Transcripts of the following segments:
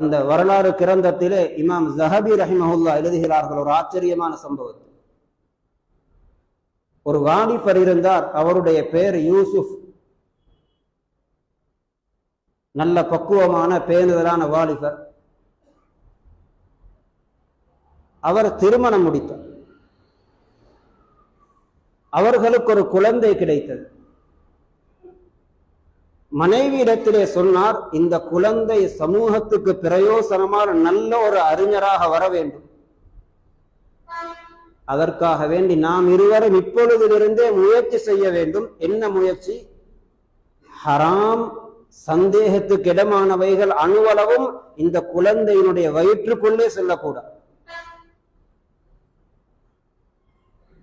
அந்த வரலாறு கிரந்தத்திலே இமாம் ஜஹபி ரஹிமஹுல்லா எழுதுகிறார்கள். ஒரு ஆச்சரியமான சம்பவத்தை ஒரு வாலிபர் இருந்தார். அவருடைய பெயர் யூசுப். நல்ல பக்குவமான பேணுதலான வாலிபர். அவர் திருமணம் முடித்தார். அவர்களுக்கு ஒரு குழந்தை கிடைத்தது. மனைவியிடத்திலே சொன்னார் இந்த குழந்தை சமூகத்துக்கு பிரயோசனமான நல்ல ஒரு அறிஞராக வர வேண்டும். அதற்காக வேண்டி நாம் இருவரும் இப்பொழுதிலிருந்தே முயற்சி செய்ய வேண்டும். என்ன முயற்சி? ஹராம் சந்தேகத்துக்கு இடமானவைகள் அணுவளவும் இந்த குழந்தையினுடைய வயிற்றுக்குள்ளே செல்லக்கூடாது.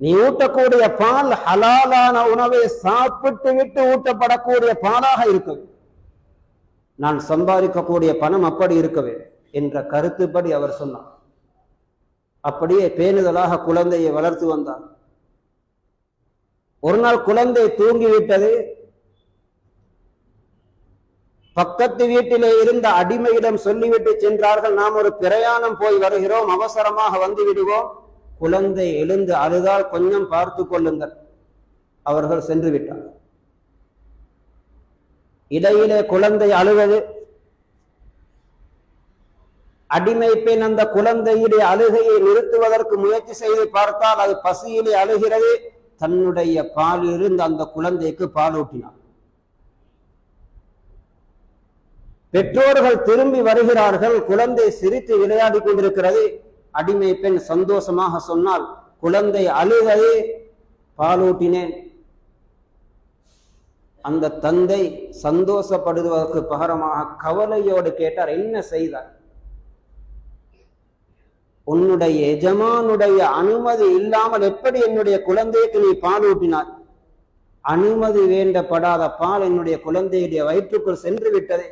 நீ ஊட்டக்கூடிய பால் ஹலாலான உணவை சாப்பிட்டு விட்டு ஊட்டப்படக்கூடிய பாலாக இருக்கும். நான் சம்பாதிக்கக்கூடிய பணம் அப்படி இருக்கவே என்ற கருத்துப்படி அவர் சொன்னார். அப்படியே பேணுதலாக குழந்தையை வளர்த்து வந்தார். ஒரு நாள் குழந்தை தூங்கிவிட்டது. பக்கத்து வீட்டிலே இருந்த அடிமையிடம் சொல்லிவிட்டு சென்றார்கள். நாம் ஒரு பிரயாணம் போய் வருகிறோம். அவசரமாக வந்து விடுவோம். குழந்தை எழுந்து அழுதால் கொஞ்சம் பார்த்து கொள்ளுங்கள். அவர்கள் சென்று விட்டார். இடையிலே குழந்தை அழுவது அடிமை பெண் அந்த குழந்தையுடைய அழுகையை நிறுத்துவதற்கு முயற்சி செய்து பார்த்தால் அது பசியிலே அழுகிறது. தன்னுடைய பாலிலிருந்து அந்த குழந்தைக்கு பாலூட்டினார் பெற்றோர்கள் திரும்பி வருகிறார்கள். குழந்தை சிரித்து விளையாடி கொண்டிருக்கிறது. அடிமை பெண் சந்தோஷமாக சொன்னால் குழந்தை அழுகையே பாலூட்டினேன். அந்த தந்தை சந்தோஷப்படுவதற்கு பகரமாக கவலையோடு கேட்டார் என்ன செய்தார் உன்னுடைய எஜமானுடைய அனுமதி இல்லாமல் எப்படி என்னுடைய குழந்தைக்கு நீ பாலூட்டினார் அனுமதி வேண்டப்படாத பால் என்னுடைய குழந்தையுடைய வயிற்றுக்குள் சென்று விட்டதே.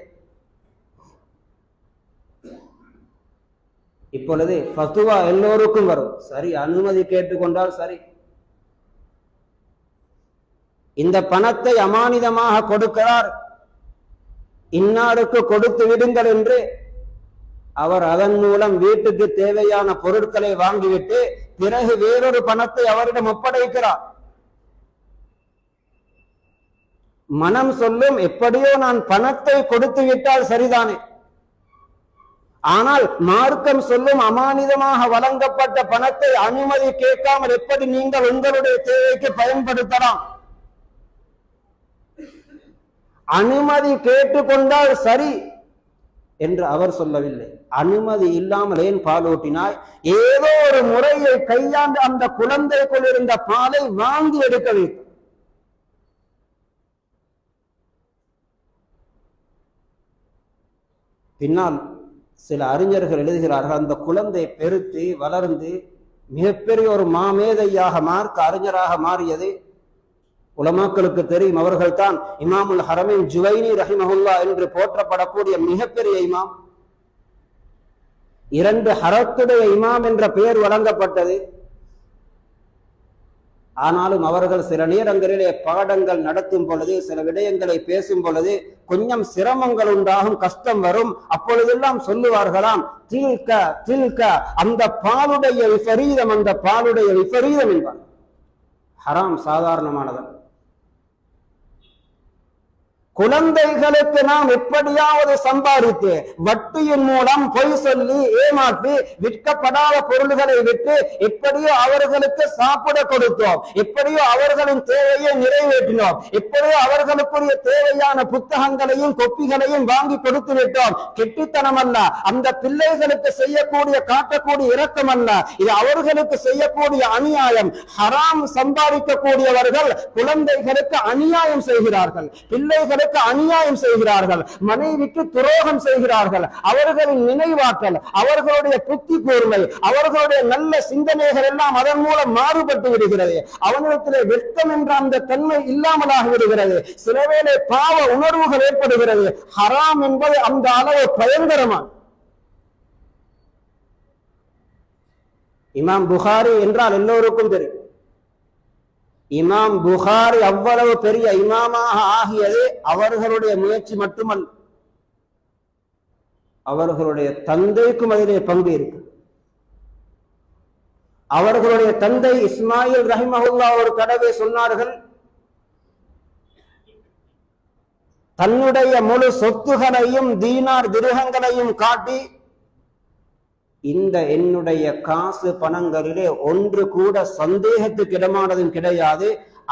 இப்பொழுது பத்துவா எல்லோருக்கும் வரும். சரி அனுமதி கேட்டுக்கொண்டால் சரி. இந்த பணத்தை அமானிதமாக கொடுக்கிறார். இன்னாருக்கு கொடுத்து விடுங்கள் என்று அவர் அதன் மூலம் வீட்டுக்கு தேவையான பொருட்களை வாங்கிவிட்டு பிறகு வேறொரு பணத்தை அவரிடம் ஒப்படைக்கிறார். மனம் சொல்லும் எப்படியோ நான் பணத்தை கொடுத்து விட்டால் சரிதானே. ஆனால் மார்க்கம் சொல்லும் அமானிதமாக வழங்கப்பட்ட பணத்தை அனுமதி கேட்காமல் எப்படி நீங்கள் உங்களுடைய தேவைக்கு பயன்படுத்தலாம்? அனுமதி கேட்டுக்கொண்டால் சரி என்று அவர் சொல்லவில்லை. அனுமதி இல்லாமல் ஏன் பாலூட்டினாய் ஏதோ ஒரு முறையை கையாண்டு அந்த குழந்தைக்குள் இருந்த பாலை வாங்கி எடுக்க வேண்டும். பின்னால் சில அறிஞர்கள் எழுதுகிறார்கள் அந்த குழந்தை பெருத்து வளர்ந்து மிகப்பெரிய ஒரு மாமேதையாக மார்க்க அறிஞராக மாறியது. உலமாக்களுக்கு தெரியும் அவர்கள் தான் இமாமுல் ஹரமின் ஜுவைனி ரஹிமஹுல்லா என்று போற்றப்படக்கூடிய மிகப்பெரிய இமாம். இரண்டு ஹரத்துடைய இமாம் என்ற பெயர் வழங்கப்பட்டது. ஆனாலும் அவர்கள் சில நேரங்களிலே பாடங்கள் நடத்தும் பொழுது சில விடயங்களை பேசும் பொழுது கொஞ்சம் சிரமங்கள் உண்டாகும் கஷ்டம் வரும். அப்பொழுதெல்லாம் சொல்லுவார்களாம் தில்க தில்க அந்த பாலுடைய விபரீதம் அந்த பாலுடைய விபரீதம் என்பார் ஹராம் சாதாரணமானதன் குழந்தைகளுக்கு நாம் எப்படியாவது சம்பாதித்து வட்டியின் மூலம் பொய் சொல்லி ஏமாற்றி விற்கப்படாத பொருள்களை விட்டு எப்படியோ அவர்களுக்கு சாப்பிட கொடுத்தோம். எப்படியோ அவர்களின் தேவையை நிறைவேற்றினோம். எப்படியோ அவர்களுக்குரிய தேவையான புத்தகங்களையும் கொப்பிகளையும் வாங்கி கொடுத்து விட்டோம். கெட்டித்தனம் அல்ல அந்த பிள்ளைகளுக்கு செய்யக்கூடிய காட்டக்கூடிய இரக்கம் அல்ல இது அவர்களுக்கு செய்யக்கூடிய அநியாயம். ஹராம் சம்பாதிக்கக்கூடியவர்கள் குழந்தைகளுக்கு அநியாயம் செய்கிறார்கள். பிள்ளைகளுக்கு அவர்களுக்கு அநியாயம் செய்கிறார்கள் மனைவிக்கு துரோகம் செய்கிறார்கள் அவர்களின் நினைவாற்றல் அவர்களுடைய புத்தி கூர்மை அவர்களுடைய நல்ல சிந்தனைகள் எல்லாம் அதன் மூலம் மாறுபட்டு விடுகிறது. அவனிடத்திலே வெட்கம் என்ற அந்த தன்மை இல்லாமலாக விடுகிறது. சிலவேளை பாவ உணர்வுகள் ஏற்படுகிறது. ஹராம் என்பது அந்த அளவு பயங்கரமான இமாம் புகாரி என்றால் எல்லோருக்கும் தெரியும். இமாம் புகாரி அவ்வளவு பெரிய இமாமாக ஆகியது அவர்களுடைய முயற்சி மட்டுமல்ல. அவர்களுடைய தந்தைக்கும் அதிலே பங்கு இருக்கு. அவர்களுடைய தந்தை இஸ்மாயில் ரஹிமஹுல்லா ஒரு தடவை சொன்னார்கள் தன்னுடைய முழு சொத்துகளையும் தீனார் திருகங்களையும் காட்டி இந்த என்னுடைய காசு பணங்களிலே ஒன்று கூட சந்தேகத்துக்கு இடமானதும் கிடையாது.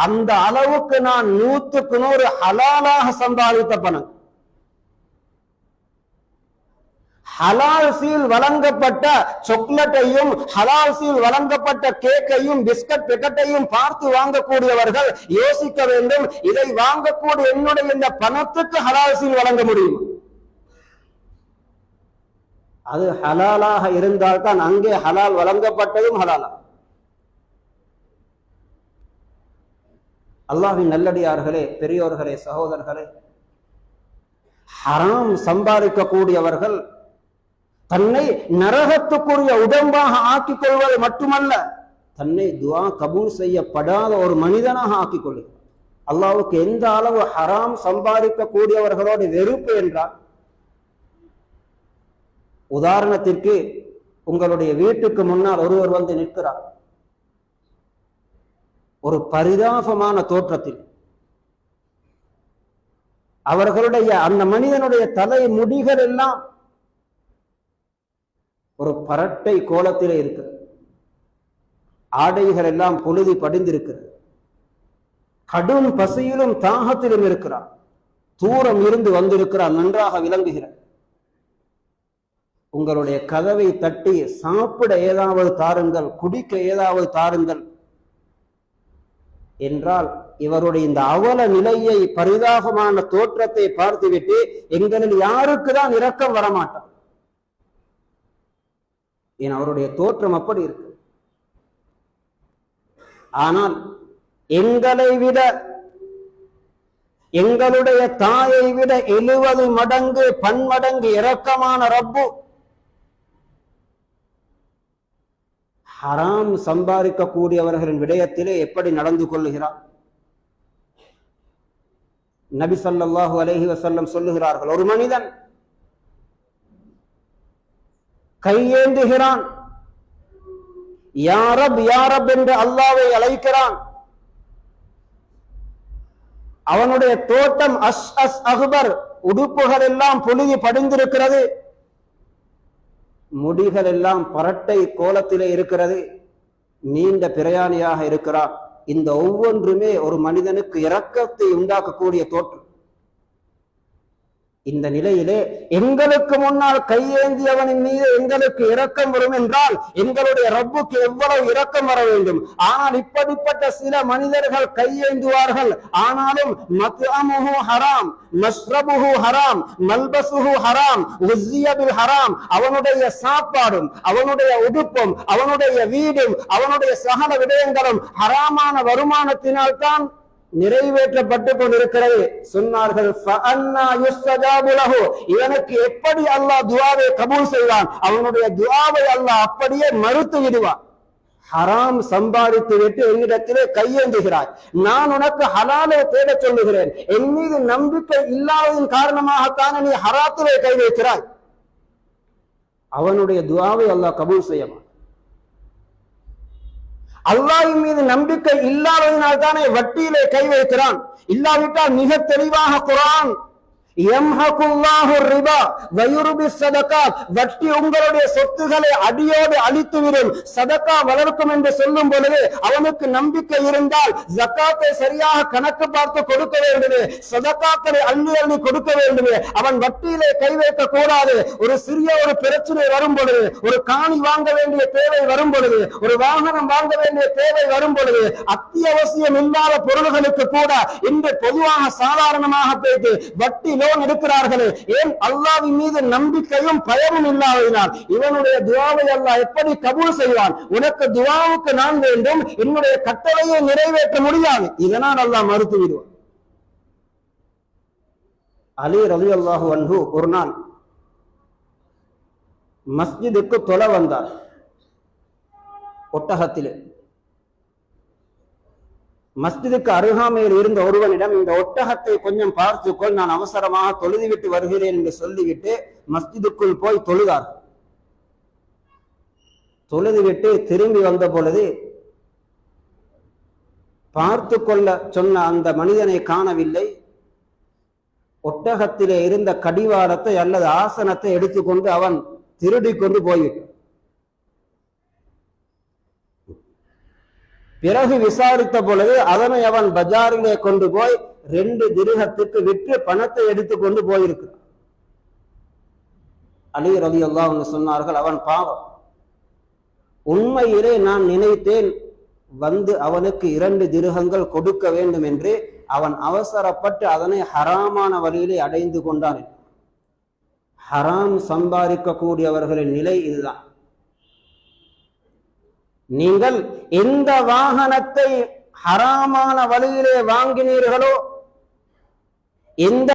அந்த அளவுக்கு நான் நூத்துக்கு நூறு ஹலாலாக சம்பாதித்த பணம். ஹலால் சீல் வழங்கப்பட்ட சாக்லேட்டையும் ஹலால் சீல் வழங்கப்பட்ட கேக்கையும் பிஸ்கட் பெக்கெட்டையும் பார்த்து வாங்கக்கூடியவர்கள் யோசிக்க வேண்டும். இதை வாங்கக்கூடிய என்னுடைய இந்த பணத்துக்கு ஹலால் சீல் வழங்க முடியும்? அது ஹலாலாக இருந்தால்தான் அங்கே ஹலால் வழங்கப்பட்டதும் ஹலாலா. அல்லாஹின் நல்லடியார்களே பெரியோர்களே சகோதரர்களே ஹராம் சம்பாதிக்கக்கூடியவர்கள் தன்னை நரகத்துக்குரிய உடம்பாக ஆக்கிக் கொள்வது மட்டுமல்ல தன்னை துவா கபூல் செய்யப்படாத ஒரு மனிதனாக ஆக்கிக் கொள்ளுகிறார் அல்லாவுக்கு எந்த அளவு ஹராம் சம்பாதிக்கக்கூடியவர்களோடு வெறுப்பு என்றால் உதாரணத்திற்கு உங்களுடைய வீட்டுக்கு முன்னால் ஒருவர் வந்து நிற்கிறார். ஒரு பரிதாபமான தோற்றத்தில். அவர்களுடைய அந்த மனிதனுடைய தலை முடிகள் எல்லாம் ஒரு பரட்டை கோலத்திலே இருக்கு ஆடைகள் எல்லாம் பொழுதி படிந்திருக்கிறது. கடும் பசியிலும் தாகத்திலும் இருக்கிறார். தூரம் இருந்து வந்திருக்கிறார் நன்றாக விளங்குகிறார். உங்களுடைய கதவை தட்டி சாப்பிட ஏதாவது தாருங்கள் குடிக்க ஏதாவது தாருங்கள் என்றால் இவருடைய இந்த அவல நிலையை பரிதாபமான தோற்றத்தை பார்த்துவிட்டு எங்களில் யாருக்கு தான் இரக்கம் வரமாட்டார். ஏன் அவருடைய தோற்றம் அப்படி இருக்கு? ஆனால் எங்களை விட எங்களுடைய தாயை விட எழுபது மடங்கு பன்மடங்கு இரக்கமான ரப்பு ஹராம் சம்பாதிக்கக்கூடியவர்களின் விடயத்திலே எப்படி நடந்து கொள்ளுகிறார்? நபி சல்லாஹூ அலஹி வசல்லம் சொல்லுகிறார்கள் ஒரு மனிதன் கையேந்துகிறான். யாரப் யாரப் என்று அல்லாவை அழைக்கிறான். அவனுடைய தோட்டம் அஸ் அஸ் அக்பர் உடுப்புகள் எல்லாம் புழுதி படிந்திருக்கிறது. முடிகள் எல்லாம் பரட்டை கோலத்திலே இருக்கிறது. நீண்ட பிரயாணியாக இருக்கிறார். இந்த ஒவ்வொன்றுமே ஒரு மனிதனுக்கு இரக்கத்தை உண்டாக்கக்கூடிய தோற்றம். இந்த நிலையிலே எங்களுக்கு முன்னால் கையேந்தியவனின் மீது எங்களுக்கு இரக்கம் வரும் என்றால் எங்களுடைய ரப்புக்கு எவ்வளவு இரக்கம் வர வேண்டும்? ஆனால் இப்படிப்பட்ட சில மனிதர்கள் கையேந்துவார்கள். ஆனாலும் மத்அமுஹு ஹராம் மஸ்ரபுஹு ஹராம் மல்பசுஹு ஹராம் உஸ்ஸியபில் ஹராம் அவனுடைய சாப்பாடும் அவனுடைய உடுப்பும் அவனுடைய வீடும் அவனுடைய சகல விடயங்களும் ஹராமான வருமானத்தினால் தான் நிறைவேற்றப்பட்டு கொண்டிருக்கிறது சொன்னார்கள் இவனுக்கு எப்படி அல்லாஹ் துவாவை கபூல் செய்வான்? அவனுடைய துவாவை அல்லாஹ் அப்படியே மறுத்து விடுவான். ஹராம் சம்பாதித்து விட்டு என்னிடத்திலே கையேந்துகிறாய். நான் உனக்கு ஹலாலை தேடச் சொல்லுகிறேன். என் மீது நம்பிக்கை இல்லாததின் காரணமாகத்தான் நீ ஹராத்திலே கை வைக்கிறாய்? அவனுடைய துவாவை அல்லாஹ் கபூல் செய்யவான் அல்லாஹின் மீது நம்பிக்கை இல்லாததினால் தானே வட்டியிலே கை வைக்கிறான். இல்லாவிட்டால் மிக தெளிவாக குரான் வட்டி உங்களுடைய சொத்துக்களை அடியோடு அழித்துவிடும். சதக்கா வளர்க்கும் என்று சொல்லும் பொழுது அவனுக்கு நம்பிக்கை இருந்தால் ஜக்காத்தை சரியாக கணக்கு பார்த்து கொடுக்க வேண்டுமே. சதக்காக்களை அள்ளி அள்ளி கொடுக்க வேண்டுமே. அவன் வட்டியிலே கை வைக்க கூடாது. ஒரு சிறிய ஒரு பிரச்சனை வரும் பொழுது ஒரு காணி வாங்க வேண்டிய தேவை வரும் பொழுது ஒரு வாகனம் வாங்க வேண்டிய தேவை வரும் பொழுது அத்தியாவசியம் இல்லாத பொருள்களுக்கு கூட இன்று பொதுவாக சாதாரணமாக போயிட்டு வட்டி லோன் இருக்கிறார்களே. ஏன் அல்லாவின் மீது நம்பிக்கையும் பயமும் இல்லாததினால் இவனுடைய துவாவை அல்லாஹ் எப்படி கபூல் செய்வான்? உனக்கு துவாவுக்கு நான் வேண்டும். என்னுடைய கட்டளையை நிறைவேற்ற முடியாது. இதனால் அல்லாஹ் மறுத்து விடுவான். அலி ரவி அல்லாஹு அன்பு ஒரு நாள் மஸ்ஜிதுக்கு தொலை வந்தார். ஒட்டகத்திலே. மஸ்ஜிதுக்கு அருகாமையில் இருந்த ஒருவனிடம் இந்த ஒட்டகத்தை கொஞ்சம் பார்த்துக்கொள் நான் அவசரமாக தொழுதுவிட்டு வருகிறேன் என்று சொல்லிவிட்டு மஸ்ஜிதுக்குள் போய் தொழுதார். தொழுதுவிட்டு திரும்பி வந்த பொழுது பார்த்து கொள்ள சொன்ன அந்த மனிதனை காணவில்லை. ஒட்டகத்திலே இருந்த கடிவாளத்தை அல்லது ஆசனத்தை எடுத்துக்கொண்டு அவன் திருடி கொண்டு போய்விட்டான். பிறகு விசாரித்த பொழுது அதனை அவன் பஜாரிலே கொண்டு போய் ரெண்டு திருகத்துக்கு விற்று பணத்தை எடுத்துக்கொண்டு போயிருக்கிறான். அலி ரவி அல்லாஹ் சொன்னார்கள் அவன் பாவம். உண்மையிலே நான் நினைத்தேன் வந்து அவனுக்கு இரண்டு திருகங்கள் கொடுக்க வேண்டும் என்று அவன் அவசரப்பட்டு அதனை ஹராமான வழியிலே அடைந்து கொண்டான். ஹராம் சம்பாதிக்கக்கூடியவர்களின் நிலை இதுதான். நீங்கள் எந்த வாகனத்தை ஹராமான வழியிலே வாங்கினீர்களோ எந்த